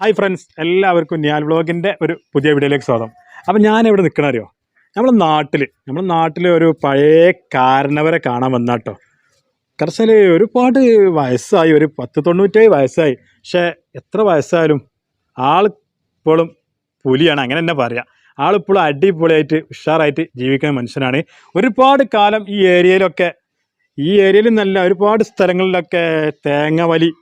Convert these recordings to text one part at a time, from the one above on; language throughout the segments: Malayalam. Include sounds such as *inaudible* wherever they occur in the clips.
ഹായ് ഫ്രണ്ട്സ് എല്ലാവർക്കും ഞാൻ വ്ളോഗിന്റെ ഒരു പുതിയ വീഡിയോയിലേക്ക് സ്വാഗതം. അപ്പം ഇവിടെ നിൽക്കണ അറിയോ നമ്മുടെ നാട്ടിൽ നമ്മുടെ നാട്ടിൽ ഒരു പഴയ കാരണവരെ കാണാൻ വന്നാട്ടോ. കർശന ഒരുപാട് വയസ്സായി ഒരു പത്ത് തൊണ്ണൂറ്റേഴ് വയസ്സായി. പക്ഷേ എത്ര വയസ്സായാലും ആൾ ഇപ്പോഴും പുലിയാണ് അങ്ങനെ തന്നെ പറയാം. ആളിപ്പോഴും അടിപൊളിയായിട്ട് ഉഷാറായിട്ട് ജീവിക്കുന്ന മനുഷ്യനാണ്. ഒരുപാട് കാലം ഈ ഏരിയയിലൊക്കെ ഈ ഏരിയയിൽ നല്ല ഒരുപാട് സ്ഥലങ്ങളിലൊക്കെ തേങ്ങ വലി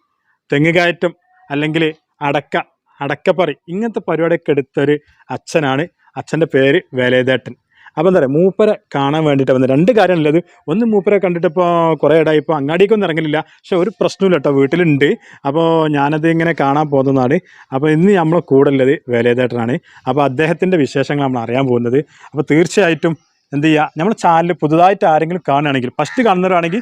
അല്ലെങ്കിൽ അടക്ക അടക്കപ്പറി. ഇങ്ങനത്തെ പരിപാടിയൊക്കെ എടുത്തൊരു അച്ഛനാണ്. അച്ഛന്റെ പേര് വേലേതേട്ടൻ. അപ്പോൾ എന്താ പറയുക മൂപ്പരെ കാണാൻ വേണ്ടിയിട്ട് വന്നത് രണ്ട് കാര്യമാണുള്ളത് ഒന്ന് മൂപ്പരെ കണ്ടിട്ടിപ്പോൾ കുറേ ഇടായി. ഇപ്പോൾ അങ്ങാടിക്കൊന്നും ഇറങ്ങലില്ല. പക്ഷെ ഒരു പ്രശ്നമില്ല കേട്ടോ. വീട്ടിലുണ്ട്. അപ്പോൾ ഞാനത് ഇങ്ങനെ കാണാൻ പോകുന്നതാണ്. അപ്പോൾ ഇന്ന് നമ്മളെ കൂടെ ഉള്ളത് വേലേതേട്ടനാണ്. അപ്പോൾ അദ്ദേഹത്തിന്റെ വിശേഷങ്ങൾ നമ്മൾ അറിയാൻ പോകുന്നത്. അപ്പോൾ തീർച്ചയായിട്ടും എന്ത് ചെയ്യുക നമ്മുടെ ചാനൽ പുതുതായിട്ട് ആരെങ്കിലും കാണുകയാണെങ്കിൽ ഫസ്റ്റ് കാണുന്നവരാണെങ്കിൽ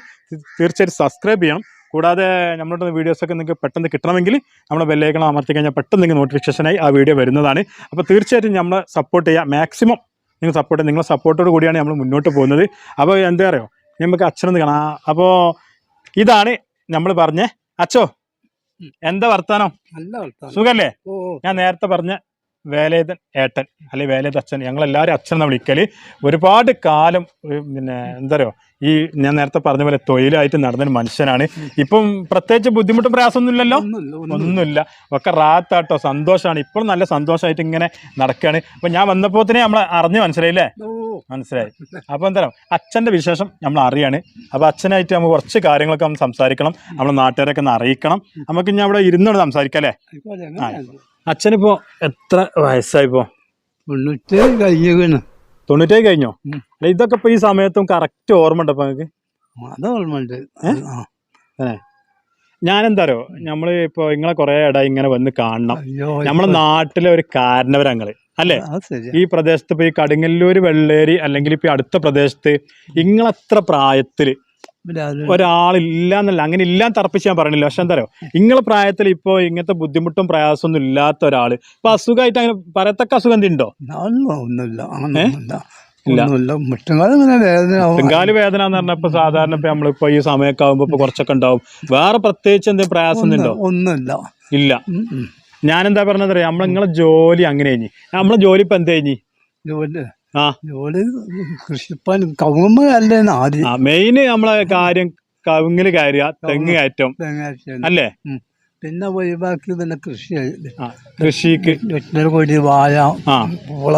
തീർച്ചയായിട്ടും സബ്സ്ക്രൈബ് ചെയ്യണം. കൂടാതെ നമ്മളുടെ വീഡിയോസൊക്കെ നിങ്ങൾക്ക് പെട്ടെന്ന് കിട്ടണമെങ്കിൽ നമ്മുടെ ബെല്ലേക്കണം അമർത്തി കഴിഞ്ഞാൽ പെട്ടെന്ന് നിങ്ങൾക്ക് നോട്ടിഫിക്കേഷനായി ആ വീഡിയോ വരുന്നതാണ്. അപ്പോൾ തീർച്ചയായിട്ടും നമ്മളെ സപ്പോർട്ട് ചെയ്യുക മാക്സിമം നിങ്ങൾ സപ്പോർട്ട് നിങ്ങളെ സപ്പോർട്ടോട് കൂടിയാണ് നമ്മൾ മുന്നോട്ട് പോകുന്നത്. അപ്പോൾ എന്താ പറയുക നമുക്ക് അച്ഛനൊന്ന് കാണാം. അപ്പോൾ ഇതാണ് നമ്മൾ പറഞ്ഞേ അച്ഛോ എന്താ വർത്താനം? സുഖല്ലേ? ഞാൻ നേരത്തെ പറഞ്ഞ വേലേതൻ ഏട്ടൻ അല്ലെങ്കിൽ വേലേത് അച്ഛൻ ഞങ്ങളെല്ലാവരും അച്ഛൻ എന്ന് വിളിക്കൽ ഒരുപാട് കാലം പിന്നെ എന്താ പറയുക ഈ ഞാൻ നേരത്തെ പറഞ്ഞ പോലെ തൊഴിലായിട്ട് നടന്നൊരു മനുഷ്യനാണ്. ഇപ്പം പ്രത്യേകിച്ച് ബുദ്ധിമുട്ടും പ്രയാസമൊന്നും ഇല്ലല്ലോ? ഒന്നുമില്ല ഒക്കെ റാത്താട്ടോ സന്തോഷമാണ് ഇപ്പോഴും നല്ല സന്തോഷമായിട്ട് ഇങ്ങനെ നടക്കുകയാണ് അപ്പം ഞാൻ വന്നപ്പോത്തിനെ നമ്മൾ അറിഞ്ഞ് മനസ്സിലായില്ലേ? മനസ്സിലായി. അപ്പോൾ എന്താ അച്ഛന്റെ വിശേഷം നമ്മൾ അറിയാണ്. അപ്പോൾ അച്ഛനായിട്ട് നമുക്ക് കുറച്ച് കാര്യങ്ങളൊക്കെ നമ്മൾ സംസാരിക്കണം. നമ്മൾ നാട്ടുകാരൊക്കെ ഒന്ന് അറിയിക്കണം. നമുക്ക് ഇനി അവിടെ ഇരുന്നോട് സംസാരിക്കാം അല്ലേ? എങ്ങനെയാണ്? അച്ഛനിപ്പോ എത്ര വയസ്സായിപ്പോ? തൊണ്ണൂറ്റേ കഴിഞ്ഞു. അല്ല ഇതൊക്കെ ഇപ്പൊ ഈ സമയത്തും കറക്റ്റ് ഓർമ്മ ഉണ്ടോ നിങ്ങൾക്ക് അത് നമ്മൾ ഇപ്പൊ ഇങ്ങളെ കുറെ ഇട ഇങ്ങനെ വന്ന് കാണണം. നമ്മളെ നാട്ടിലെ ഒരു കാരണവരങ്ങൾ അല്ലേ? ഈ പ്രദേശത്ത് ഇപ്പൊ ഈ കടുങ്ങല്ലൂര് വെള്ളേരി അല്ലെങ്കിൽ ഇപ്പൊ അടുത്ത പ്രദേശത്ത് ഇങ്ങളെത്ര പ്രായത്തിൽ ഒരാളില്ല എന്നല്ല അങ്ങനെ ഇല്ലാന്ന് തറപ്പിച്ച് ഞാൻ പറയണില്ല പക്ഷെ എന്താ പറയുക നിങ്ങളെ പ്രായത്തിൽ ഇപ്പൊ ഇങ്ങനത്തെ ബുദ്ധിമുട്ടും പ്രയാസമൊന്നും ഇല്ലാത്ത ഒരാൾ. ഇപ്പൊ അസുഖമായിട്ട് അങ്ങനെ പറയത്തക്ക അസുഖം എന്തുണ്ടോ? ഒന്നുമില്ല. വേദന എന്ന് പറഞ്ഞപ്പോ സാധാരണ ഇപ്പൊ നമ്മളിപ്പോ ഈ സമയമൊക്കെ ആകുമ്പോ ഇപ്പൊ കുറച്ചൊക്കെ ഉണ്ടാവും. വേറെ പ്രത്യേകിച്ച് എന്തെങ്കിലും പ്രയാസം ഉണ്ടോ ഒന്നുമില്ല. ഇല്ല. ഞാനെന്താ പറഞ്ഞത് നമ്മളെ നിങ്ങളെ ജോലി അങ്ങനെ കഴിഞ്ഞ് നമ്മളെ ജോലി ഇപ്പൊ എന്ത് കഴിഞ്ഞ്? ജോലി ആ. ജോലി കൃഷിപ്പണി കവുമ്പ ആദ്യം. ആ മെയിന് നമ്മളെ കാര്യം കവുങ്ങിൽ കാര്യ തെങ്ങ് കയറ്റം. അല്ലേ. പിന്നെ ഒഴിവാക്കി പിന്നെ കൃഷി കൃഷിക്ക് കൊടി വാഴ പോള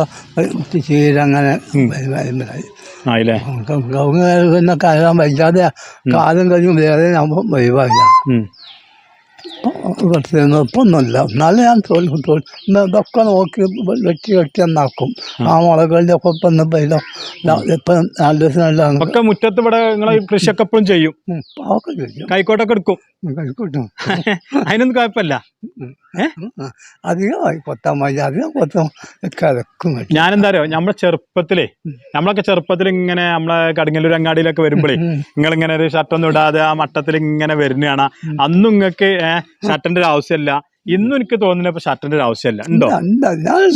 ചീര അങ്ങനെ കവുങ്ങ് പിന്നെ കയറാൻ വയ്യാതെ കാലം കഴിഞ്ഞ് വേറെ ഒഴിവാക്കില്ല ഒന്നുമില്ല എന്നാലും ഞാൻ തോൽക്കും തോൽ ഇതൊക്കെ നോക്കി വെട്ടി വെട്ടി എന്നാക്കും ആ മുളകളുടെ ഒക്കെ ഇപ്പം ഒന്ന് പെയ്തോ ഇപ്പം നാല് ദിവസം നല്ല ഒക്കെ മുറ്റത്ത് ഇവിടെ നിങ്ങളെ കൃഷിയൊക്കെ എപ്പോഴും ചെയ്യും? കൈക്കോട്ടൊക്കെ എടുക്കും? അതിനൊന്നും കുഴപ്പമില്ല. അധികമായി കൊത്താൻ മതി അധികം കൊത്താൻ കിടക്കും ഞാനെന്താ അറിയോ? നമ്മളെ ചെറുപ്പത്തിലേ നമ്മളൊക്കെ ചെറുപ്പത്തിൽ ഇങ്ങനെ നമ്മളെ കടുങ്ങല്ലൂർ അങ്ങാടിയിലൊക്കെ വരുമ്പോഴേ നിങ്ങൾ ഇങ്ങനെ ഒരു ഷർട്ടൊന്നും ഇടാതെ ആ മട്ടത്തിൽ ഇങ്ങനെ വരുന്നതാണ് അന്നും നിങ്ങൾക്ക് ഷർട്ടിന്റെ ഒരു ആവശ്യമില്ല. ഇന്നും എനിക്ക് തോന്നുന്നില്ല ഇപ്പൊ ഷർട്ടിന്റെ ഒരു ആവശ്യമില്ല. ഉണ്ടോ?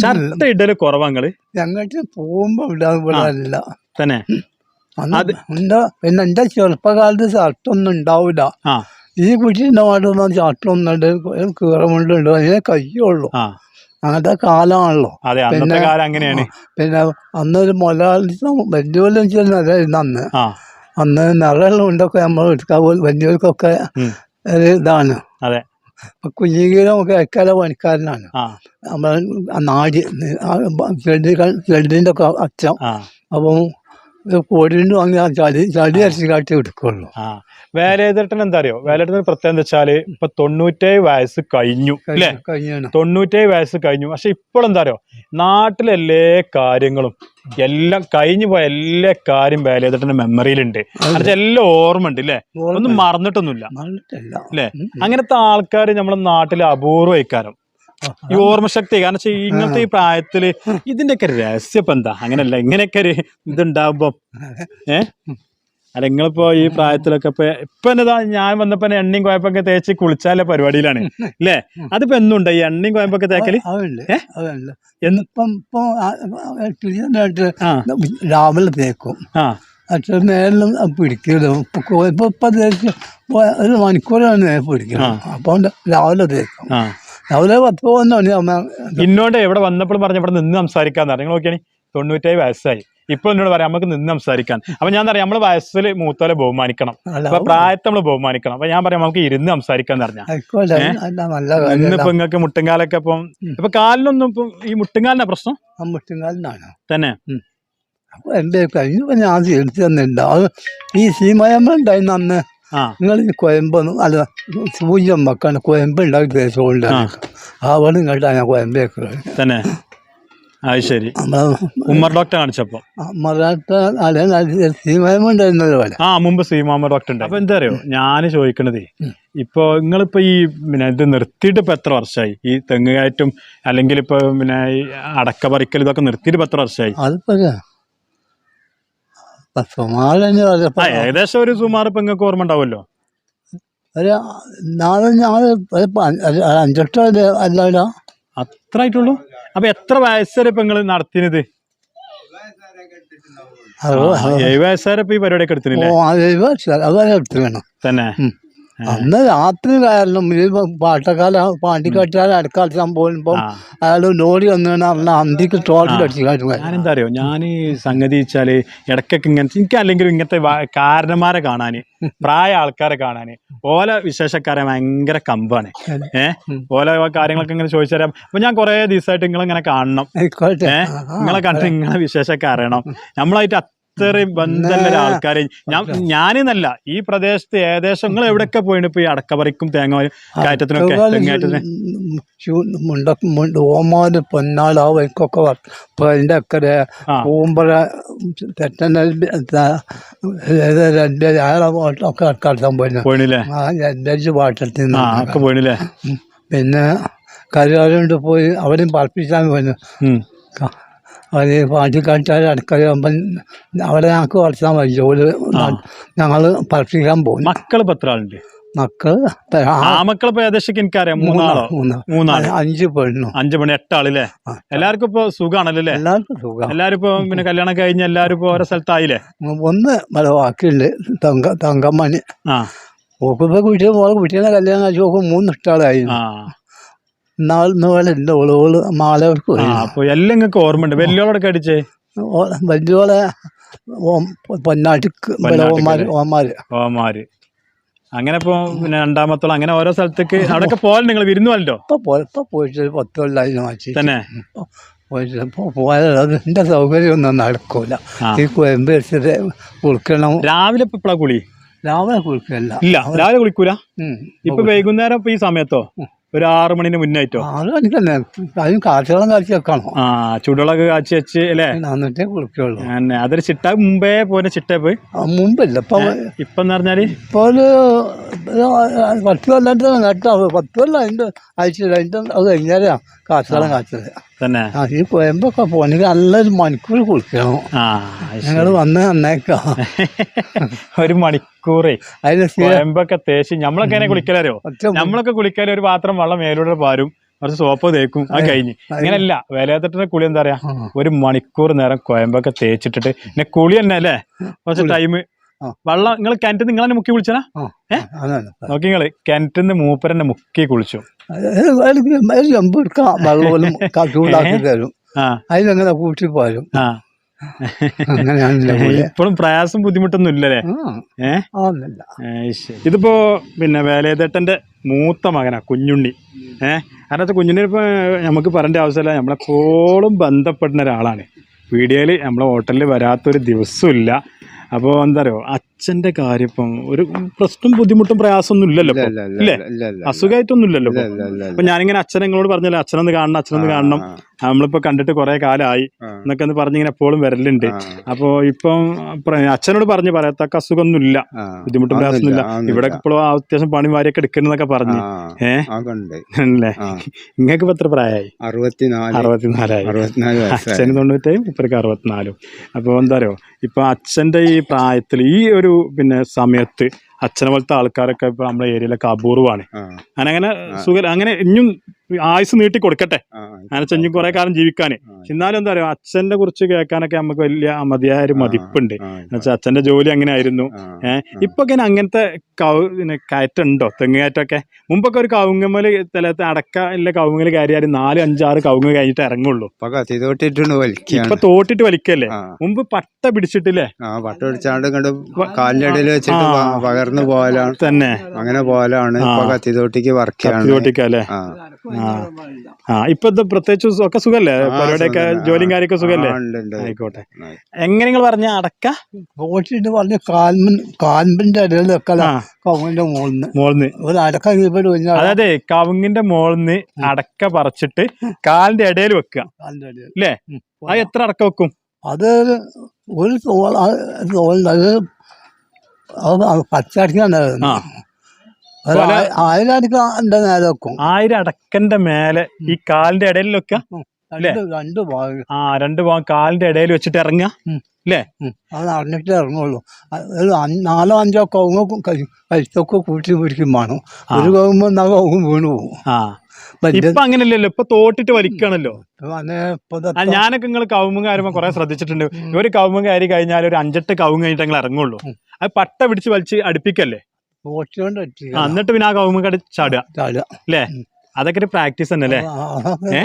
ഷർട്ട് ഇടൽ കുറവാ നിങ്ങൾ? ഞങ്ങൾക്ക് പോകുമ്പോ ഇവിടെ വിടാനില്ല തന്നെ? പിന്നെ എന്റെ ചെറുപ്പകാലത്ത് ഷർട്ടൊന്നും ഉണ്ടാവില്ല ഈ കുട്ടിന്റെ മാറ്റൊന്നും ഷർട്ടൊന്നുണ്ട് കീറമുണ്ടുണ്ട് അതിനെ കയ്യുള്ളൂ. അങ്ങനത്തെ കാലമാണല്ലോ പിന്നെ- അങ്ങനെയാണ്. പിന്നെ അന്നൊരു മുതലാളി വലിയ നിലയിരുന്നു അന്ന് അന്ന് നിറയുള്ള ഉണ്ടൊക്കെ നമ്മൾ എടുക്കാൻ പോലും വലിയവർക്കൊക്കെ ഒരു ഇതാണ്. അതെ. കുഞ്ഞിക്കലൊക്കെ എക്കാല പണിക്കാരനാണ്. ആ. നമ്മൾ നാടി ചെടിന്റെ ഒക്കെ അച്ഛൻ അപ്പം കോടിണ്ട് വാങ്ങി ആ ചളി ചടി അരച്ച് കാട്ടി എടുക്കുള്ളൂ. ആ. വേലേതട്ടൻ എന്താ അറിയോ? വേലേട്ടൻ പ്രത്യേകം എന്താ വെച്ചാൽ ഇപ്പൊ തൊണ്ണൂറ്റേഴ് വയസ്സ് കഴിഞ്ഞു അല്ലേ? കഴിഞ്ഞാണ്. തൊണ്ണൂറ്റേഴ് വയസ്സ് കഴിഞ്ഞു. പക്ഷെ ഇപ്പോൾ എന്താ അറിയോ? നാട്ടിലെ എല്ലാ കാര്യങ്ങളും എല്ലാം കഴിഞ്ഞു പോയ എല്ലാ കാര്യം വേലേതട്ടന്റെ മെമ്മറിയിലുണ്ട്. അതിന്റെ എല്ലാം ഓർമ്മ ഉണ്ട് അല്ലേ ഒന്നും മറന്നിട്ടൊന്നുമില്ല. മറന്നിട്ടില്ല. അല്ലേ? അങ്ങനത്തെ ആൾക്കാർ നമ്മുടെ നാട്ടിൽ അപൂർവ ഇക്കാരം ഈ ഓർമ്മശക്തി കാരണം ഇങ്ങനത്തെ ഈ പ്രായത്തിൽ ഇതിന്റെയൊക്കെ രഹസ്യം ഇപ്പൊ എന്താ? അങ്ങനല്ല ഇങ്ങനെയൊക്കെ ഒരു ഇതുണ്ടാവുമ്പോ ഏ? അല്ല നിങ്ങളിപ്പോ ഈ പ്രായത്തിലൊക്കെ ഇപ്പൊ ഇപ്പൊ എന്നതാ ഞാൻ വന്നപ്പോ എണ്ണയും കുഴപ്പമൊക്കെ തേച്ച് കുളിച്ചാലേ പരിപാടിയിലാണ് അല്ലേ അതിപ്പോ എന്നുണ്ട് ഈ എണ്ണയും കുഴപ്പമൊക്കെ തേക്കൽ? രാവിലെ തേക്കും. ആ. പക്ഷെ മേലും പിടിക്കലും ഇപ്പൊ തേച്ച് ഒരു മണിക്കൂറാണ് പിടിക്കുന്നത്. അപ്പൊ രാവിലെ തേക്കും. ആ. രാവിലെ പത്ത് പോകുന്ന ഇവിടെ വന്നപ്പോൾ പറഞ്ഞ ഇവിടെ നിന്ന് സംസാരിക്കാന്ന് പറഞ്ഞു. നിങ്ങൾ നോക്കിയാണ് തൊണ്ണൂറ്റായി വയസ്സായി. ഇപ്പൊ എന്നോട് പറയാം നമുക്ക് നിന്ന് സംസാരിക്കാൻ. അപ്പൊ ഞാൻ പറയാം നമ്മൾ വയസ്സിൽ മൂത്തോലെ ബഹുമാനിക്കണം. അപ്പൊ പ്രായത്തെ നമ്മൾ ബഹുമാനിക്കണം. അപ്പൊ ഞാൻ പറയാം നമുക്ക് ഇരുന്ന് സംസാരിക്കാന്ന് പറഞ്ഞ. ഇന്നിപ്പൊ നിങ്ങൾക്ക് മുട്ടുംകാലൊക്കെ ഇപ്പം ഇപ്പൊ കാലിനൊന്നും ഇപ്പം ഈ മുട്ടുംകാലിനാ പ്രശ്നം? മുട്ടുംകാലിനാണ്. തന്നെ? അപ്പൊ എന്റെ കഴിഞ്ഞപ്പോൾ ഞാൻ അത് ഈ സീമയമ്മ ഉണ്ടായിരുന്നു അന്ന് നിങ്ങൾ കുഴമ്പൊന്നും അല്ല സൂചം വെക്കാണ് കുഴമ്പ് ഉണ്ടാക്കി തേച്ചുകൊണ്ട് ആ. അവിടെ നിങ്ങളുടെ ഞാൻ കുഴമ്പ് തന്നെ. അത് ശരി. ഉമ്മർ ഡോക്ടറെ കാണിച്ചപ്പോ? ഉണ്ടായിരുന്നല്ലോ ആ മുമ്പ് ശ്രീമാമ ഡോക്ടർ ഉണ്ട് അപ്പൊ എന്താ അറിയോ ഞാൻ ചോദിക്കണതേ ഇപ്പൊ നിങ്ങളിപ്പോ ഈ പിന്നെ ഇത് നിർത്തിയിട്ട് ഇപ്പൊ എത്ര വർഷമായി ഈ തെങ്ങ് കയറ്റും അല്ലെങ്കിൽ ഇപ്പൊ പിന്നെ ഈ അടക്ക പറിക്കൽ ഇതൊക്കെ നിർത്തിയിട്ട് ഇപ്പൊ എത്ര വർഷമായി അതിപ്പോ ആ ഏകദേശം ഒരു സുമാർ ഇപ്പൊ നിങ്ങൾക്ക് ഓർമ്മ ഉണ്ടാവുമല്ലോ. ഒരു പ- ഒരു അഞ്ചെട്ടോ അത്ര ആയിട്ടുള്ളൂ അപ്പൊ എത്ര വയസ്സുവരെ ഇപ്പൊ നിങ്ങൾ നടത്തിയത് ഏഴ് വയസ്സുവരെ ഇപ്പൊ ഈ പരിപാടിയൊക്കെ എടുത്തില്ലേ ഓ അത് എടുത്തു വേണം. തന്നെ? ഉം. അന്ന് രാത്രി കാരണം ഈ പാട്ടക്കാല പാണ്ടിക്കാട്ടിയാൽ അടുക്കാലത്ത് പോകുമ്പോ അയാൾ അയാൾ ലോറി വന്നാണ് പറഞ്ഞാൽ അന്തിക്ക് ടോട്ടിൽ അടിച്ചു കാര്യം ഞാനെന്താ അറിയോ ഞാൻ സംഗതി വെച്ചാൽ ഇടയ്ക്കൊക്കെ ഇങ്ങനത്തെ എനിക്ക് അല്ലെങ്കിൽ ഇങ്ങനത്തെ കാരണന്മാരെ കാണാന് പ്രായ ആൾക്കാരെ കാണാന് ഓല വിശേഷക്കാരെ ഭയങ്കര കമ്പാണ്. ഏഹ് ഓല കാര്യങ്ങളൊക്കെ ഇങ്ങനെ ചോദിച്ചു തരാം. അപ്പൊ ഞാൻ കുറെ ദിവസമായിട്ട് നിങ്ങളിങ്ങനെ കാണണം. ഏഹ് നിങ്ങളെ കണ്ടിട്ട് നിങ്ങളെ വിശേഷക്കാരണം അറിയണം. നമ്മളായിട്ട് അത്രയും ബന്ധമുള്ള ആൾക്കാരെ ഞാൻ ഞാനെന്നല്ല. ഈ പ്രദേശത്ത് ഏകദേശം നിങ്ങൾ എവിടെയൊക്കെ പോയിട്ട് ഇപ്പൊ ഈ അടക്കപറിക്കും തേങ്ങ കയറ്റത്തിനൊക്കെ? തെങ്ങേറ്റത്തിന് പൊന്നാൾ ആ വൈക്കൊക്കെ അതിന്റെ അക്കരെ. പൂമ്പഴ അയാളെ ഒക്കെ പോയിരുന്നു പാട്ടത്തിൽ ആ ഒക്കെ പിന്നെ കരുവാരുണ്ട് പോയി അവരും പറപ്പിച്ചാൽ പോയിരുന്നു ഉം അവർ പാട്ടിക്കാട്ടുകാർ അടുക്കളയാകുമ്പം അവിടെ ഞങ്ങൾക്ക് വളർത്താൻ മതി ജോലി ഞങ്ങൾ പഠിപ്പിക്കാൻ പോകും മക്കൾ ഇപ്പൊ എത്ര ആളുണ്ട്? മക്കൾ ആ മക്കൾ ഇപ്പൊ ഏകദേശം എനിക്കറിയാം മൂന്നാളോ. മൂന്ന് മൂന്നാൾ. അഞ്ച് പെണ്ണു. അഞ്ചു മണി എട്ടാളില്ലേ. എല്ലാവർക്കും ഇപ്പൊ സുഖാണല്ലോ അല്ലേ എല്ലാവർക്കും സുഖം. എല്ലാരും ഇപ്പൊ പിന്നെ കല്യാണം കഴിഞ്ഞ എല്ലാരും ഇപ്പൊ ഓരോ സ്ഥലത്തായില്ലേ? ഒന്ന് മല ബാക്കിയുണ്ട്. തങ്ക തങ്കമ്മണി. ആ. ഓക്കിപ്പോ കുട്ടിയെ മോളെ കുട്ടീനെ കല്യാണം കഴിച്ച് നോക്കും മൂന്ന് ഇഷ്ടാളായി. ആ നാളെ പോലെ ഉണ്ട് ഓൾ ഓൾ മാലവർക്ക് ആ അപ്പൊ എല്ലാം നിങ്ങൾക്ക് ഓർമ്മയുണ്ട്. വെല്ലുവിളൊക്കെ അടിച്ചേ? വലിയോളെ പൊന്നാട്ടിക്ക് ഓമാര് ഓമാര്. ഓമാര്. അങ്ങനെ ഇപ്പൊ പിന്നെ രണ്ടാമത്തോളം അങ്ങനെ ഓരോ സ്ഥലത്തേക്ക് *laughs* അവിടെ പോകാൻ നിങ്ങൾ വിരുന്നു പോലോ ഇപ്പൊ പോ ഇപ്പൊ പോയിട്ട് ഒരു പത്ത് കൊല്ലായി മാറ്റി. തന്നെ? ഇപ്പൊ പോയിട്ട് ഇപ്പൊ പോയാൽ അതിന്റെ സൗകര്യം ഒന്നും നടക്കൂല. ആ. ഈ കൊയമ്പ് വെച്ചിട്ട് കുളിക്കണം. രാവിലെ ഇപ്പൊ കുളി? രാവിലെ കുളിക്കല്ല ഇല്ല രാവിലെ കുളിക്കൂല? ഉം. ഇപ്പൊ വൈകുന്നേരം ഇപ്പൊ ഈ സമയത്തോ? ഒരു ആറു മണിന് മുന്നായിട്ടോ? കാച്ചവെള്ളം കാച്ചി വെക്കണം? ആ ചൂടുകളൊക്കെ കാച്ചി വെച്ച് അല്ലേ? എന്നിട്ടേ കുളിക്കുള്ളൂ. തന്നെ. അതൊരു ചിട്ട മുമ്പേ പോലെ ചിട്ട പോയി. മുമ്പില്ല. ഇപ്പൊ ഇപ്പൊ എന്ന് പറഞ്ഞാൽ? ഇപ്പൊ ഒരു പത്ത് കൊല്ലാണ്ട് നട്ടോ പത്ത് കൊല്ലം അതിന്റെ അയച്ചില്ല അതിന്റെ അത് കഴിഞ്ഞാലാ കാച്ചത് തന്നെ. ആ ഈ പോയമ്പൊക്കെ പോണെങ്കിൽ നല്ലൊരു മണിക്കൂർ കുളിക്കണം. ആ ഞങ്ങൾ വന്ന് നന്നേക്കാം ഒരു മണിക്കൂറേ. അതിന് കോയമ്പൊക്കെ തേച്ച് നമ്മളൊക്കെ എങ്ങനെ കുളിക്കലോ നമ്മളൊക്കെ കുളിക്കാൻ ഒരു പാത്രം വെള്ളം മേലൂടെ പാരും. കുറച്ച് സോപ്പ് തേക്കും. അത് കഴിഞ്ഞ്. ഇങ്ങനല്ല വിലയത്തിട്ടിന്റെ കുളി എന്താ പറയാ? ഒരു മണിക്കൂർ നേരം കോയമ്പൊക്കെ തേച്ചിട്ടിട്ട്. പിന്നെ കുളി തന്നെ അല്ലേ? കുറച്ച് ടൈം. വെള്ളം നിങ്ങൾ കിണറ്റിൽ നിങ്ങൾ തന്നെ മുക്കി കുളിച്ചാ? നോക്കി നിങ്ങൾ കിണറ്റിൽ നിന്ന് മൂപ്പരന്നെ മുക്കി കുളിച്ചു. ചെമ്പ് എടുക്കാം. വെള്ളം *laughs* ക- ചൂടാക്കി തരും. ആ. അതിലങ്ങനെ കൂട്ടി പോരും. *laughs* ഇപ്പോഴും പ്രയാസം ബുദ്ധിമുട്ടൊന്നും ഇല്ലല്ലേ? ഇതിപ്പോ പിന്നെ വേലയതേട്ടന്റെ മൂത്ത മകനാ കുഞ്ഞുണ്ണി. ഏഹ് അതിനകത്ത് കുഞ്ഞുണ്ണി ഇപ്പൊ നമുക്ക് പറയേണ്ട ആവശ്യമില്ല. നമ്മളെപ്പോഴും ബന്ധപ്പെടുന്ന ഒരാളാണ്. വീഡിയോയിൽ നമ്മളെ ഹോട്ടലിൽ വരാത്തൊരു ദിവസവും ഇല്ല അപ്പോൾ എന്താ പറയുക അച്ഛന്റെ കാര്യം ഇപ്പം ഒരു പ്രശ്നം ബുദ്ധിമുട്ടും പ്രയാസമൊന്നും ഇല്ലല്ലോ. ഇല്ലേ അസുഖമായിട്ടൊന്നും ഇല്ലല്ലോ. അപ്പൊ ഞാനിങ്ങനെ അച്ഛനങ്ങളോട് പറഞ്ഞല്ലോ അച്ഛനൊന്ന് കാണണം അച്ഛനൊന്ന് കാണണം. നമ്മളിപ്പോ കണ്ടിട്ട് കുറെ കാലമായി എന്നൊക്കെ ഒന്ന് പറഞ്ഞിങ്ങനെ എപ്പോഴും വരലുണ്ട്. അപ്പോ ഇപ്പം അച്ഛനോട് പറഞ്ഞു പറയത്തക്ക അസുഖമൊന്നും ഇല്ല. ബുദ്ധിമുട്ടും പ്രയാസമൊന്നുമില്ല ഇവിടെ ഇപ്പോഴും അത്യാവശ്യം പണി വാരിയൊക്കെ എടുക്കണെന്നൊക്കെ പറഞ്ഞു. ഏഹ് അല്ലേ? നിങ്ങൾക്ക് ഇപ്പൊ എത്ര പ്രായമായി? അറുപത്തിനാല്. അറുപത്തിനാലായി. അച്ഛന് തൊണ്ണൂറ്റേഴും ഇപ്പഴേക്ക് അറുപത്തിനാലും. അപ്പോൾ എന്താ പറയുക ഇപ്പൊ അച്ഛന്റെ ഈ പ്രായത്തിൽ ഈ ഒരു പിന്നെ സമയത്ത് അച്ഛനെ പോലത്തെ ആൾക്കാരൊക്കെ ഇപ്പൊ നമ്മുടെ ഏരിയയിലൊക്കെ അപൂർവമാണ് അങ്ങനെ അങ്ങനെ സുഖ അങ്ങനെ ഇനിയും ആയുസ് നീട്ടി കൊടുക്കട്ടെ. അങ്ങനെ ചെഞ്ഞു കുറെ കാലം ജീവിക്കാന്. എന്നാലും എന്താ പറയുക അച്ഛനെ കുറിച്ച് കേൾക്കാനൊക്കെ നമുക്ക് വലിയ മതിയായ ഒരു മതിപ്പുണ്ട്. എന്നുവെച്ചാൽ അച്ഛന്റെ ജോലി അങ്ങനെ ആയിരുന്നു ഏഹ്. ഇപ്പൊ ഇങ്ങനെ അങ്ങനത്തെ കയറ്റുണ്ടോ തെങ്ങ് കയറ്റൊക്കെ മുമ്പൊക്കെ ഒരു കവുങ്ങമ്മൽ ചിലത്ത് അടക്ക ഇല്ല കവുങ്ങൽ കയറിയാൽ നാല് അഞ്ചാറ് കവുങ്ങ് കഴിഞ്ഞിട്ട് ഇറങ്ങുള്ളൂ. ഇപ്പൊ തോട്ടിട്ട് വലിക്കല്ലേ? മുമ്പ് പട്ട പിടിച്ചിട്ടില്ലേ? പട്ട പിടിച്ചാണ്ട് ഇടയിൽ വെച്ചിട്ട് പകർന്നു പോകലാണ്. തന്നെ. അങ്ങനെ പോകലാണ്. ഇപ്പൊ വർക്ക് കത്തി തൊട്ടിക്ക് വർക്കാണ് ആ. ഇപ്പൊ പ്രത്യേകിച്ച് ഒക്കെ സുഖല്ലേ? സുഖം. ജോലിയും കാര്യമൊക്കെ സുഖല്ലേ. ആയിക്കോട്ടെ. എങ്ങനെ നിങ്ങൾ പറഞ്ഞ അടക്ക? പോട്ടിട്ട് പറഞ്ഞ കാൽമിൻ കാൽമിന്റെ ഇടയിൽ വെക്കല കവുങ്ങിന്റെ മോളിന്ന്. മോൾന്ന് ഒരു അടക്ക അതായത് കവുങ്ങിന്റെ മോളിന്ന് അടക്ക പറിച്ചിട്ട് കാലിന്റെ ഇടയിൽ വെക്കുക. അല്ലേ. അത് എത്ര അടക്ക വെക്കും? അത് ഒരു തോൾ അത് അത് പച്ചടിക്കാണ് ആ. പല- ആയിരടിക്ക എന്റെ നേരെ വെക്കും. ആയിരം അടക്കന്റെ മേലെ ഈ കാലിന്റെ ഇടയിൽ വെക്കുക. രണ്ട് രണ്ട് ഭാഗം ആ രണ്ട് ഭാഗം കാലിന്റെ ഇടയിൽ വെച്ചിട്ട് ഇറങ്ങുക. അല്ലേ അത് അറിഞ്ഞിട്ട് ഇറങ്ങുള്ളൂ. നാലോ അഞ്ചോ കവുങ്ങ് കഴിച്ചൊക്കെ കൂട്ടി പിടിക്കും വേണം. ഒരു കവുമ്പോ എന്നാ കവുങ്ങ് വീണ് പോകും ഇപ്പൊ അങ്ങനെയല്ലല്ലോ. ഇപ്പൊ തോട്ടിട്ട് വലിക്കണല്ലോ. ഞാനൊക്കെ നിങ്ങൾ കൗമും കാര്യമോ കുറെ ശ്രദ്ധിച്ചിട്ടുണ്ട്. ഒരു കൗമും കയറി കഴിഞ്ഞാൽ ഒരു അഞ്ചെട്ട് കവുങ്ങ് കഴിഞ്ഞിട്ട് ഞങ്ങൾ ഇറങ്ങുള്ളൂ. അത് പട്ട പിടിച്ച് വലിച്ച് അടുപ്പിക്കല്ലേ? എന്നിട്ട് പിന്നെ ആ കവുമ്പ് കടി ചാടുക. അല്ലേ. അതൊക്കെ ഒരു പ്രാക്ടീസ് തന്നെ അല്ലേ? ഏ?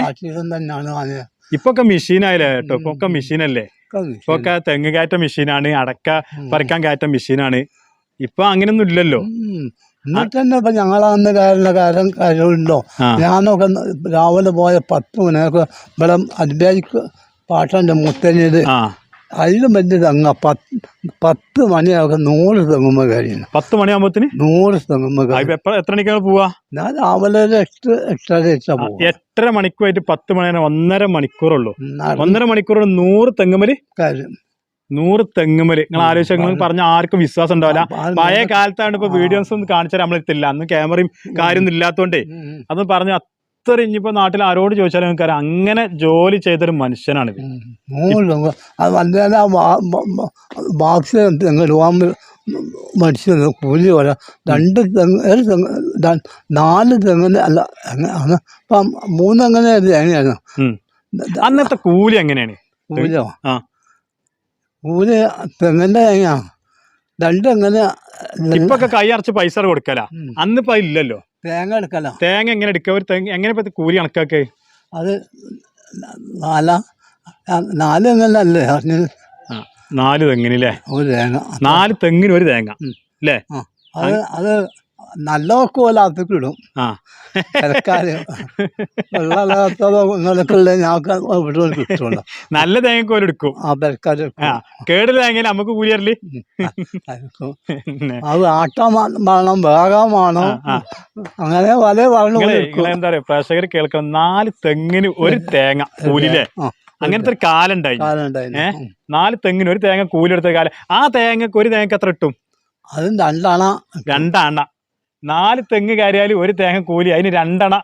തന്നെയാണ് ഇപ്പൊ ഒക്കെ മെഷീനായില്ലേ കേട്ടോ ഇപ്പൊ ഒക്കെ മെഷീനല്ലേ ഒക്കെ ഇപ്പൊ ഒക്കെ തെങ്ങ് കയറ്റ മെഷീനാണ് അടക്ക. പറിക്കാൻ കയറ്റ മെഷീനാണ് ഇപ്പൊ അങ്ങനെയൊന്നും ഇല്ലല്ലോ. എന്നിട്ടന്നെ എന്നിട്ട് തന്നെ ഇപ്പൊ ഞങ്ങളന്ന് കാരണം കാര്യം കാര്യമുണ്ടോ? ഞാനൊക്കെ രാവിലെ പോയ പത്ത് മണിയൊക്കെ ഇവിടെ അദ്വൈക്ക് പാട്ടുണ്ട് മുത്തനിത് അതിലും വലിയ തങ്ങ പത്ത് പത്ത് മണിയൊക്കെ നൂറ് തെങ്ങുമ്പോ കാര്യം പത്ത് മണിയാകുമ്പോത്തിന് നൂറ് തെങ്ങുമ്പോ കഴിയും എത്ര മണിക്കാണ് പോവാ? ഞാൻ രാവിലെ എട്ട് എട്ടര എട്ട ആ, പോകും എട്ടര മണിക്കൂറായിട്ട് പത്ത് മണി ഒന്നര മണിക്കൂറുള്ളൂ. ഒന്നര മണിക്കൂർ നൂറ് തെങ്ങുമൽ? കാര്യം. നൂറ് തെങ്ങുമൽ. നിങ്ങൾ ആലോചിച്ചു പറഞ്ഞ ആർക്കും വിശ്വാസം ഉണ്ടാവില്ല. പഴയ കാലത്താണ് ഇപ്പൊ വീഡിയോസ് ഒന്നും കാണിച്ചാൽ നമ്മളെത്തില്ല അന്ന് ക്യാമറയും കാര്യമൊന്നും ഇല്ലാത്തോണ്ടേ. അതൊന്നും പറഞ്ഞു അത്ര ഇനിയിപ്പോ നാട്ടിൽ ആരോട് ചോദിച്ചാലും നിങ്ങൾക്ക് അങ്ങനെ ജോലി ചെയ്തൊരു മനുഷ്യനാണ് മനുഷ്യന് കൂലി പോലെ. രണ്ട് തെങ്ങ് ഒരു തെങ്ങ് നാല് തെങ്ങിന് അല്ല ഇപ്പം മൂന്നെങ്ങനെ എങ്ങനെയാണ് അന്നത്തെ കൂലി എങ്ങനെയാണ്? കൂലിയോ. കൂലി തെങ്ങിന്റെ എങ്ങനെയാ? രണ്ട് എങ്ങനെ ഇപ്പൊ ഒക്കെ കൈ അറച്ച് പൈസ കൊടുക്കല. അന്നിപ്പോ ഇല്ലല്ലോ. തേങ്ങ എടുക്കല. തേങ്ങ എങ്ങനെ എടുക്കുക ഒരു തേങ്ങ എങ്ങനെ ഇപ്പൊ കൂലി കണക്കാക്കേ? അത് നാല നാല് തെങ്ങല്ലേ പറഞ്ഞത് നാല് തെങ്ങിനല്ലേ ഒരു തേങ്ങ. നാല് തെങ്ങിന് ഒരു തേങ്ങ. അല്ലേ അത് അത് നല്ല പോലെ അത് ഇടും. ആ. ഞങ്ങൾക്ക് ഇവിടെ കിട്ടുള്ളൂ നല്ല തേങ്ങക്ക് പോലെ എടുക്കും. ആ തിരക്കാര് ആ കേട് തേങ്ങ നമുക്ക് കൂലിയറിൽ അത് ആട്ടം വേണം വേഗം വേണം. അങ്ങനെ പല നിങ്ങളെ എന്താ പറയാ പ്രേക്ഷകർ കേൾക്കണം നാല് തെങ്ങിന് ഒരു തേങ്ങ കൂലില്ലേ അങ്ങനത്തെ ഒരു കാലം ഉണ്ടായി നാല് തെങ്ങിന് ഒരു തേങ്ങ കൂലി എടുത്ത കാലം. ആ തേങ്ങക്ക് ഒരു തേങ്ങക്ക് എത്ര ഇട്ടും അതും രണ്ടണ രണ്ടണ നാല് തെങ്ങ് കയറിയാൽ ഒരു തേങ്ങ കൂലി അതിന് രണ്ടണ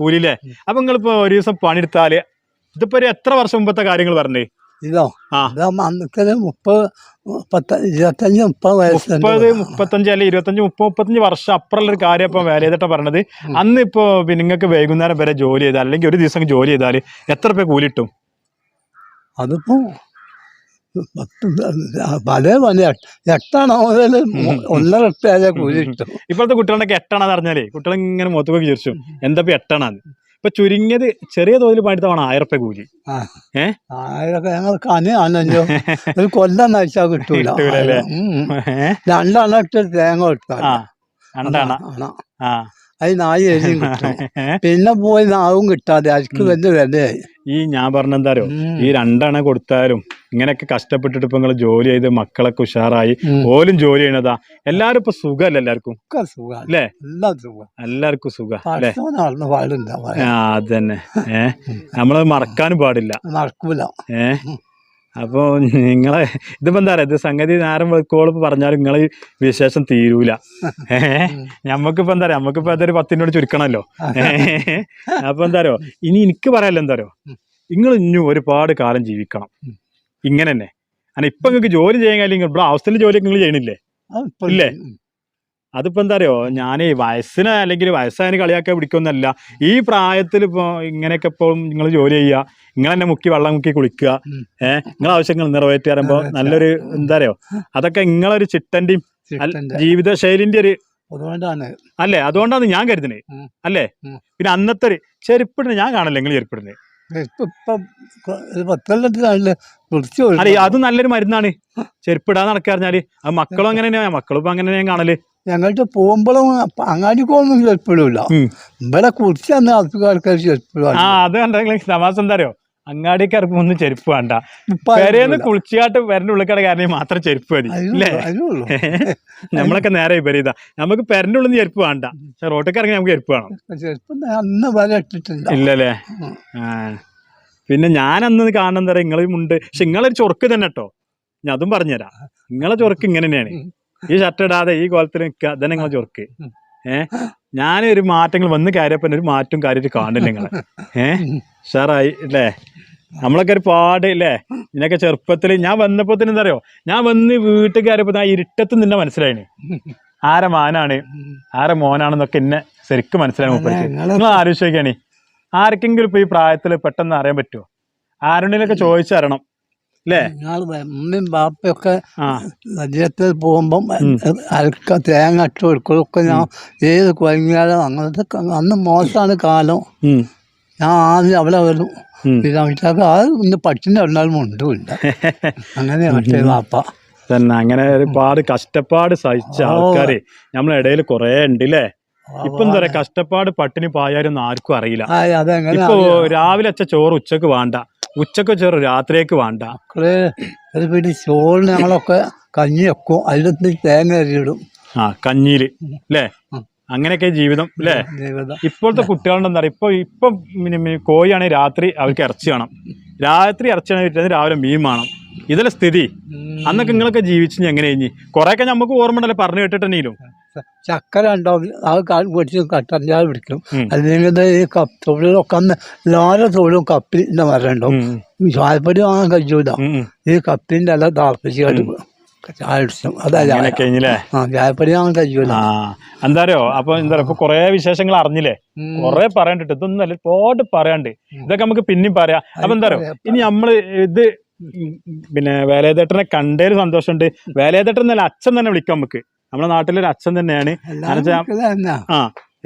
കൂലിയില്ലേ? അപ്പൊ നിങ്ങളിപ്പോ ഒരു ദിവസം പണിയെടുത്താൽ ഇതിപ്പോ ഒരു എത്ര വർഷം മുമ്പത്തെ കാര്യങ്ങൾ പറഞ്ഞേ? ഇതോ? അന്നൊക്കെ മുപ്പത് പത്ത ഇരുപത്തഞ്ച് മുപ്പത് വയസ്സ് മുപ്പത് മുപ്പത്തഞ്ച് അല്ലെ ഇരുപത്തഞ്ച് മുപ്പത് മുപ്പത്തഞ്ച് വർഷം അപ്പുറമുള്ള ഒരു കാര്യം ഇപ്പൊ വേല ചെയ്തിട്ടാ പറഞ്ഞത്. അന്ന് ഇപ്പോ പിന്നെ നിങ്ങൾക്ക് വൈകുന്നേരം വരെ ജോലി ചെയ്താൽ അല്ലെങ്കിൽ ഒരു ദിവസം ജോലി ചെയ്താൽ എത്ര പേ കൂലി കിട്ടും? അതിപ്പോ *laughs* പല പല. എട്ടാണോ മുതൽ ഒന്നര എട്ടായ കൂലി കിട്ടും. ഇപ്പോഴത്തെ കുട്ടികളുടെ എട്ടണാന്ന് പറഞ്ഞാലേ കുട്ടികൾ ഇങ്ങനെ മുഖത്തൊക്കെ വിചാരിച്ചു എന്താ ഇപ്പൊ എട്ടണാന്ന്? ഇപ്പൊ ചുരുങ്ങിയത് ചെറിയ തോതിൽ പണിത്തവണ ആയിരം രൂപ കൂലി ഒരു കൊല്ലം കിട്ടൂല. കിട്ടൂലല്ലേ? രണ്ടെണ്ണം ഇട്ട് തേങ്ങ ആ. അത് നായി എഴുതിയും *laughs* കിട്ടും? പിന്നെ പോയി നാവും കിട്ടാതെ അരിക്ക് വലിയ വിലയായി ഈ ഞാൻ പറഞ്ഞ എന്താ ഈ രണ്ടെണ്ണം കൊടുത്താലും ഇങ്ങനെയൊക്കെ കഷ്ടപ്പെട്ടിട്ട് ഇപ്പൊ നിങ്ങൾ ജോലി ചെയ്ത് മക്കളൊക്കെ ഉഷാറായി. പോലും ഓലും ജോലി ചെയ്യണതാ എല്ലാരും ഇപ്പൊ സുഖമല്ല എല്ലാവർക്കും? അല്ലേ എല്ലാവർക്കും സുഖ ആ അതന്നെ. ഏഹ് നമ്മളത് മറക്കാനും പാടില്ല. മറക്കൂല. ഏ? അപ്പൊ നിങ്ങളെ ഇതിപ്പോ എന്താ പറയാ ഇത് സംഗതി നേരം വെക്കോളം പറഞ്ഞാലും നിങ്ങളെ ഈ വിശേഷം തീരൂല. *laughs* ഏ? ഞമ്മക്കിപ്പോ എന്താ പറയാ നമുക്കിപ്പോ അതൊരു പത്തിനോട് ചുരുക്കണല്ലോ. ഏഹ് അപ്പൊ എന്താ പറയുക ഇനി എനിക്ക് പറയാല്ലോ എന്താ പറയുക നിങ്ങൾ ഇനിയും ഒരുപാട് കാലം ജീവിക്കണം. ഇങ്ങനെ തന്നെ കാരണം ഇപ്പൊ നിങ്ങൾക്ക് ജോലി ചെയ്യാൻ കഴിയില്ലെങ്കിൽ ഇവിടെ അവസ്ഥയിൽ ജോലി നിങ്ങൾ ചെയ്യണില്ലേ? ഇല്ലേ? അതിപ്പോ എന്താ അറിയോ? ഞാൻ വയസ്സിനെ അല്ലെങ്കിൽ വയസ്സായതിന് കളിയാക്കാൻ പിടിക്കൊന്നല്ല. ഈ പ്രായത്തിൽ ഇപ്പോ ഇങ്ങനെയൊക്കെ ഇപ്പോൾ നിങ്ങൾ ജോലി ചെയ്യുക നിങ്ങൾ തന്നെ മുക്കി വെള്ളം മുക്കി കുളിക്കുക. ഏഹ് നിങ്ങളെ ആവശ്യങ്ങൾ നിറവേറ്റി പറയുമ്പോൾ നല്ലൊരു എന്താ അറിയോ? അതൊക്കെ നിങ്ങളൊരു ചിട്ടന്റെ. ജീവിതശൈലിന്റെ ഒരു അല്ലേ? അതുകൊണ്ടാണ് ഞാൻ കരുതുന്നത് അല്ലേ? പിന്നെ അന്നത്തെ ഒരു ചെരുപ്പിടുന്ന ഞാൻ കാണല്ലേ നിങ്ങൾ ചെരുപ്പിടുന്നത് ഇപ്പൊ ഇപ്പം അത് നല്ലൊരു മരുന്നാണ്. ചെരുപ്പിടാൻ നടക്കാറിഞ്ഞാൽ അത് മക്കളും അങ്ങനെ തന്നെയാ മക്കളും ഇപ്പൊ അങ്ങനെ ഞാൻ കാണൽ. ഞങ്ങൾക്ക് പോകുമ്പോഴും അങ്ങാടിക്കൊന്നും ചെരുപ്പിടില്ല. ഇവിടെ കുറിച്ച് തന്നെ ആൾക്കാർ ചെരുപ്പിടുക ആ അത് കണ്ടെങ്കിൽ തമാസം എന്താ അറിയോ? അങ്ങാടിക്ക് ഇറക്കുമ്പോ ഒന്നും ചെരുപ്പ് വേണ്ട. പെരേന്ന് കുളിച്ചാട്ട് പെരന്റെ ഉള്ളിക്കട കാരണം മാത്രം ചെരുപ്പ് മതി അല്ലേ *laughs* നമ്മളൊക്കെ നേരെ വിപരീത. നമുക്ക് പെരന്റെ ഉള്ളിൽ നിന്ന് ചെരുപ്പ് വേണ്ട. പക്ഷെ റോട്ടിൽ ഇറങ്ങി നമുക്ക് ചെരുപ്പ് വേണം. ചെരുപ്പ് അന്ന് വരെ ഇട്ടിട്ടില്ല. ഇല്ലല്ലേ? പിന്നെ ഞാൻ അന്ന് കാണുന്ന നിങ്ങളും ഉണ്ട് പക്ഷെ നിങ്ങളൊരു ചൊറുക്ക് തന്നെ കേട്ടോ. ഞാൻ അതും പറഞ്ഞുതരാം. നിങ്ങളെ ചൊറുക്ക് ഇങ്ങനെ തന്നെയാണ്. ഈ ഷർട്ട് ഇടാതെ ഈ കോലത്തിൽ നിൽക്കുക അതന്നെ നിങ്ങൾ ചൊറുക്ക്. ഉം. ഏ? ഞാനൊരു മാറ്റങ്ങൾ വന്ന് കയറിയപ്പോ ഒരു മാറ്റം കാര്യമായിട്ട് കാണില്ല നിങ്ങളെ. ഏ? ഉഷാറായി അല്ലേ നമ്മളൊക്കെ ഒരു പാട് ഇല്ലേ? ഇതിനൊക്കെ ചെറുപ്പത്തിൽ ഞാൻ വന്നപ്പോ തന്നെ എന്താ അറിയോ? ഞാൻ വന്ന് വീട്ടിൽ കയറിയപ്പോ ആ ഇരുട്ടത്ത് നിന്നെ മനസ്സിലായിന്. ആരെ മാനാണ്? ആരെ മോനാണെന്നൊക്കെ എന്നെ ശരിക്കും മനസ്സിലായി നിങ്ങൾ ആലോചിക്കാണി ആർക്കെങ്കിലും ഇപ്പൊ ഈ പ്രായത്തിൽ പെട്ടെന്ന് അറിയാൻ പറ്റുമോ ആരുടെയിലൊക്കെ ചോദിച്ചറിയണം. അല്ലേ ഞങ്ങൾ ഉമ്മയും ബാപ്പയൊക്കെ ആ. നദിയത്തിൽ പോകുമ്പം. അരക്ക തേങ്ങ ഇട്ട് കൊടുക്കലൊക്കെ ഞാൻ ഏത് കുഴങ്ങിയാലും അങ്ങനത്തെ അന്ന് മോശമാണ് കാലം. ഞാൻ ആദ്യം അവിടെ വരും വീട്ടിലൊക്കെ അത് ഇന്ന് പട്ടിന്റെ ഉണ്ടാലും മുണ്ടുമില്ല അങ്ങനെ മറ്റേ ബാപ്പ. തന്നെ അങ്ങനെ ഒരുപാട് കഷ്ടപ്പാട് സഹിച്ച ആൾക്കാരെ ആൾക്കാര് നമ്മളെ ഇടയിൽ കുറെ ഉണ്ട് അല്ലേ ഇപ്പൊ എന്താ പറയാ കഷ്ടപ്പാട് പട്ടിണി പായാരൊന്നും ആർക്കും അറിയില്ല. ഇപ്പൊ രാവിലെ അച്ഛ ചോറ് ഉച്ചയ്ക്ക് വേണ്ട. ഉച്ചയ്ക്ക് ചോറ് രാത്രിയേക്ക് വേണ്ട. പിന്നെ ചോറിന് ഞങ്ങളൊക്കെ കഞ്ഞി വെക്കും. തേങ്ങ അരിയിടും ആ കഞ്ഞിയിൽ അല്ലേ. അങ്ങനെയൊക്കെ ജീവിതം അല്ലേ ഇപ്പോഴത്തെ കുട്ടികളുടെ എന്താ പറയുക ഇപ്പൊ ഇപ്പം കോഴിയാണെങ്കിൽ രാത്രി അവർക്ക് ഇറച്ചി വേണം. രാത്രി ഇറച്ചിയാണെങ്കിൽ പിറ്റേന്ന് രാവിലെ മീൻ വേണം. ഇതല്ലേ സ്ഥിതി. അന്നൊക്കെ നിങ്ങളൊക്കെ ജീവിച്ചു എങ്ങനെ കഴിഞ്ഞ് കുറെയൊക്കെ നമുക്ക് ഓർമ്മ ഉണ്ടല്ലോ പറഞ്ഞു കേട്ടിട്ടുണ്ടെങ്കിലും ചക്കര ഉണ്ടാവും കാൽ പൊടിച്ച് കട്ടറിഞ്ഞാൽ പിടിക്കും. അല്ലെങ്കിൽ ഈ കപ്പ് തൊഴിലൊക്കെ അന്ന് നാല് തൊഴിലും കപ്പിന്റെ മരം ഉണ്ടാവും. ചായപ്പൊടി വാങ്ങാൻ കഴിയൂല. ഈ കപ്പിന്റെ എല്ലാം താപ്പിച്ച് ചായ എന്താറിയോ ആ ആ അപ്പൊ എന്താ ഇപ്പൊ കൊറേ വിശേഷങ്ങൾ അറിഞ്ഞില്ലേ. കൊറേ പറയാണ്ടിട്ട് ഇതൊന്നും അല്ല ഒരുപാട് പറയാണ്ട്. ഇതൊക്കെ നമുക്ക് പിന്നെയും പറയാം. അപ്പൊ എന്താ അറിയോ? ഇനി നമ്മൾ ഇത് പിന്നെ വേലേതേട്ടനെ കണ്ടേൽ സന്തോഷമുണ്ട്. വേലേതേട്ടൻ എന്നല്ല അച്ഛൻ തന്നെ വിളിക്കാം നമുക്ക്. നമ്മുടെ നാട്ടിലൊരു അച്ഛൻ തന്നെയാണ്. എല്ലാവരും. ആ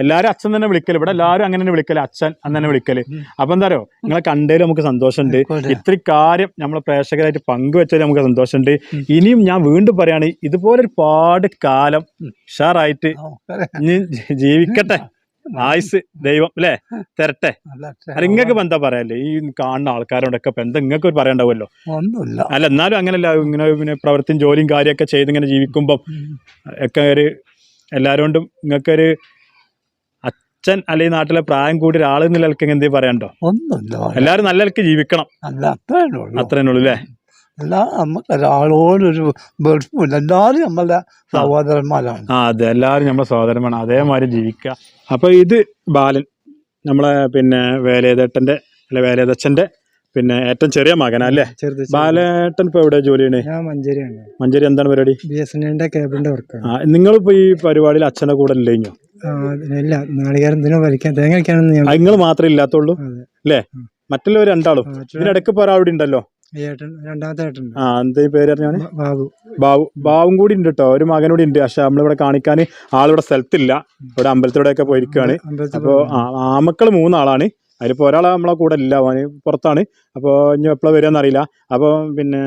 എല്ലാരും അച്ഛൻ തന്നെ വിളിക്കൽ ഇവിടെ എല്ലാരും അങ്ങനെ തന്നെ വിളിക്കൽ. അച്ഛൻ അന്ന് തന്നെ വിളിക്കൽ. അപ്പൊ എന്താ പറയുക നിങ്ങളെ കണ്ടതിൽ നമുക്ക് സന്തോഷമുണ്ട്. ഇത്ര കാര്യം നമ്മളെ പ്രേക്ഷകരായിട്ട് പങ്കുവെച്ചതിൽ നമുക്ക് സന്തോഷമുണ്ട്. ഇനിയും ഞാൻ വീണ്ടും പറയാണ് ഇതുപോലെ ഒരുപാട് കാലം. ഉഷാറായിട്ട് ജീവിക്കട്ടെ. ആയുസ് ദൈവം അല്ലേ തരട്ടെ. അല്ല നിങ്ങൾക്ക് ഇപ്പൊ എന്താ പറയാല്ലേ ഈ കാണുന്ന ആൾക്കാരോടൊക്കെ എന്താ നിങ്ങൾക്ക് ഒരു പറയണ്ടാവുമല്ലോ? ഒന്നുമില്ല. അല്ല എന്നാലും അങ്ങനല്ല ഇങ്ങനെ പിന്നെ പ്രവൃത്തിയും ജോലിയും കാര്യമൊക്കെ ചെയ്ത് ഇങ്ങനെ ജീവിക്കുമ്പം ഒക്കെ ഒരു എല്ലാരോണ്ടും നിങ്ങൾക്കൊരു അച്ഛൻ അല്ലെങ്കിൽ നാട്ടിലെ പ്രായം കൂടി ഒരാൾ എന്നുള്ള നിലയ്ക്ക് എന്തേ പറയാണ്ടോ ഒന്നുമില്ല. എല്ലാവരും നല്ല നിലയ്ക്ക് ജീവിക്കണം. അല്ല അത്രേ ഉള്ളൂ. അത്രേ ഉള്ളൂ അല്ലേ അല്ല നമുക്ക് ഒരാളോടൊരു വെറുപ്പില്ല എല്ലാവരും നമ്മളെ സഹോദരന്മാരാണ്. ആ അതെ. എല്ലാവരും നമ്മളെ സഹോദരന്മാരാണ്. അതേമാതിരി ജീവിക്കുക. അപ്പൊ ഇത് ബാലൻ നമ്മളെ പിന്നെ വേലേതേട്ടന്റെ അല്ലെ വേലേതച്ഛന്റെ പിന്നെ ഏറ്റവും ചെറിയ മകനാ അല്ലേ? ചെറുത് ബാലേട്ടൻ ഇപ്പൊ എവിടെ ജോലിയാണ് ഞാൻ മഞ്ചേരിയാണ്. മഞ്ചേരി എന്താണ് പരിപാടി? ബി എസ് എൻ എല്ലിന്റെ കേബിളിന്റെ വർക്ക് നിങ്ങളിപ്പോ ഈ പരിപാടിയിൽ അച്ഛനെ കൂടെ അല്ലേ കഴിഞ്ഞോ ഇല്ല. നാളികേരം വലിക്കാൻ തേങ്ങ നിങ്ങൾ മാത്രമേ ഇല്ലാത്തുള്ളൂ. അല്ലേ? മറ്റുള്ളവർ രണ്ടാളും. ഇതിനിടയ്ക്ക് ഇപ്പൊ ഒരാൾ ഉണ്ടല്ലോ? രണ്ടാമത്തെ ഏട്ടൻ ആ എന്താ പേര് ബാബു. ബാബു ബാവും കൂടി ഉണ്ട് കേട്ടോ ഒരു മകൻ കൂടി ഉണ്ട്. പക്ഷെ നമ്മളിവിടെ കാണിക്കാൻ ആളിവിടെ സ്ഥലത്തില്ല. ഇവിടെ അമ്പലത്തിലൂടെയൊക്കെ പോയിരിക്കുകയാണ് അപ്പോൾ ആമക്കൾ മൂന്നാളാണ്. അതിലിപ്പോൾ ഒരാൾ നമ്മളെ കൂടെ ഇല്ല. അവന് പുറത്താണ്. അപ്പോൾ ഇനി എപ്പോഴാണ് വരിക എന്നറിയില്ല. അപ്പോൾ പിന്നെ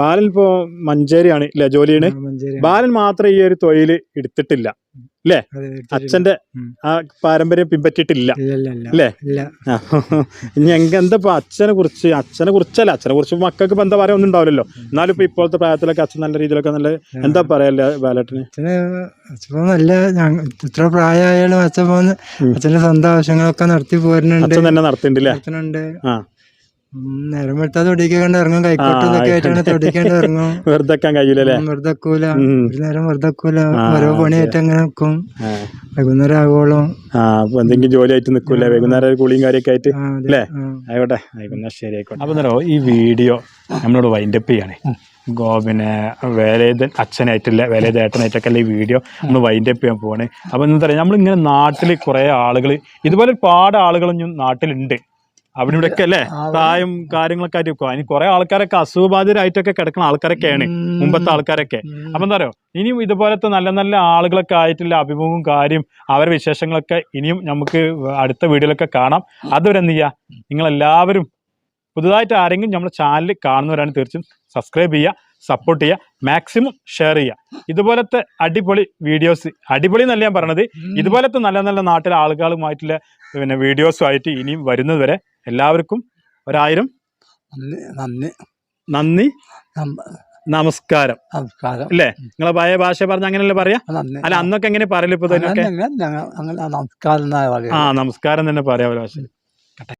ബാലൻ ഇപ്പോൾ മഞ്ചേരിയാണ് ഇല്ലേ? ജോലിയാണ്. ബാലൻ മാത്രം ഈ ഒരു തൊഴിൽ എടുത്തിട്ടില്ല. അച്ഛന്റെ ആ പാരമ്പര്യം പിൻപറ്റിയിട്ടില്ല. അല്ലേ ഇനി എന്താ അച്ഛനെ കുറിച്ച് അച്ഛനെ കുറിച്ചല്ല. അച്ഛനെ കുറിച്ച് മക്കൾക്ക് ഇപ്പൊ എന്താ പറയാ ഒന്നും ഉണ്ടാവില്ലല്ലോ. എന്നാലും ഇപ്പൊ ഇപ്പോഴത്തെ പ്രായത്തിലൊക്കെ അച്ഛൻ നല്ല രീതിയിലൊക്കെ നല്ല എന്താ പറയല്ലേ ബാലട്ടിന്? നല്ല ഇത്ര പ്രായമായാലും അച്ഛൻ പോകുന്ന. അച്ഛന്റെ സ്വന്തം ആവശ്യങ്ങളൊക്കെ നടത്തി പോരുന്നുണ്ട്. അച്ഛൻ തന്നെ നടത്തിണ്ടില്ലേ അച്ഛനുണ്ട് ആ. നേരം വെട്ടാ തൊടിക്കേണ്ട ഇറങ്ങും. കൈക്കോട്ട് ആ, ഇതൊക്കെ ആയിട്ടാണ് തൊടിക്കേണ്ട ഇറങ്ങും. *laughs* വെറുതെ ഉം. ഒരു നേരം വെറുതെ വെക്കൂല ആ, ഓരോ പണിയായിട്ട് അങ്ങനെ നിൽക്കും ആ. വൈകുന്നേരം ആകുമ്പോളും ആ എന്തെങ്കിലും ജോലി ആയിട്ട് നിൽക്കൂല വൈകുന്നേരം കൂളിയും കാര്യമൊക്കെ ആയിട്ട് അല്ലേ? ആയിക്കോട്ടെ. ആയിക്കോട്ടെ ശരി ആയിക്കോട്ടെ. അപ്പൊ നേരോ ഈ വീഡിയോ നമ്മളോട് വൈൻഡപ്പ് ചെയ്യാണ്. പിന്നെ വേലേതൻ അച്ഛനായിട്ടില്ല വേലേത ഏട്ടനായിട്ടൊക്കെ അല്ല ഈ വീഡിയോ? നമ്മൾ വൈൻഡപ്പ് ചെയ്യാൻ പോവാണ്. അപ്പൊ എന്താ പറയുക നമ്മളിങ്ങനെ നാട്ടിൽ കുറേ ആളുകൾ ഇതുപോലെ ഒരുപാട് ആളുകളൊന്നും നാട്ടിലുണ്ട്. അവിടെ ഇവിടെയൊക്കെ അല്ലേ പ്രായം കാര്യങ്ങളൊക്കെ ആയിട്ട്. അതിന് കുറെ ആൾക്കാരൊക്കെ അസുഖബാധിതരായിട്ടൊക്കെ കിടക്കുന്ന ആൾക്കാരൊക്കെയാണ് മുമ്പത്തെ ആൾക്കാരൊക്കെ. അപ്പൊ എന്താ പറയുക ഇനിയും ഇതുപോലത്തെ നല്ല നല്ല ആളുകളൊക്കെ ആയിട്ടുള്ള അഭിമുഖവും കാര്യം അവരുടെ വിശേഷങ്ങളൊക്കെ ഇനിയും നമുക്ക് അടുത്ത വീഡിയോയിലൊക്കെ കാണാം. അതുവരെ എന്ത് ചെയ്യുക നിങ്ങളെല്ലാവരും പുതുതായിട്ട് ആരെങ്കിലും നമ്മുടെ ചാനൽ കാണുന്നവരാണ് തീർച്ചയായും സബ്സ്ക്രൈബ് ചെയ്യുക സപ്പോർട്ട് ചെയ്യുക മാക്സിമം ഷെയർ ചെയ്യുക. ഇതുപോലത്തെ അടിപൊളി വീഡിയോസ് അടിപൊളി എന്നല്ല ഞാൻ പറഞ്ഞത് ഇതുപോലത്തെ നല്ല നല്ല നാട്ടിലെ ആളുകളുമായിട്ടുള്ള പിന്നെ വീഡിയോസുമായിട്ട് ഇനിയും വരുന്നത് വരെ എല്ലാവർക്കും ഒരായിരം നന്ദി നന്ദി. നന്ദി. നമസ്കാരം. നമസ്കാരം. അല്ലേ? നിങ്ങളെ പഴയ ഭാഷ പറഞ്ഞ അങ്ങനെയല്ലേ പറയാ? അല്ല അന്നൊക്കെ എങ്ങനെ പറയലിപ്പോ നമസ്കാരം ആ നമസ്കാരം തന്നെ പറയാം ഒരു ഭാഷ.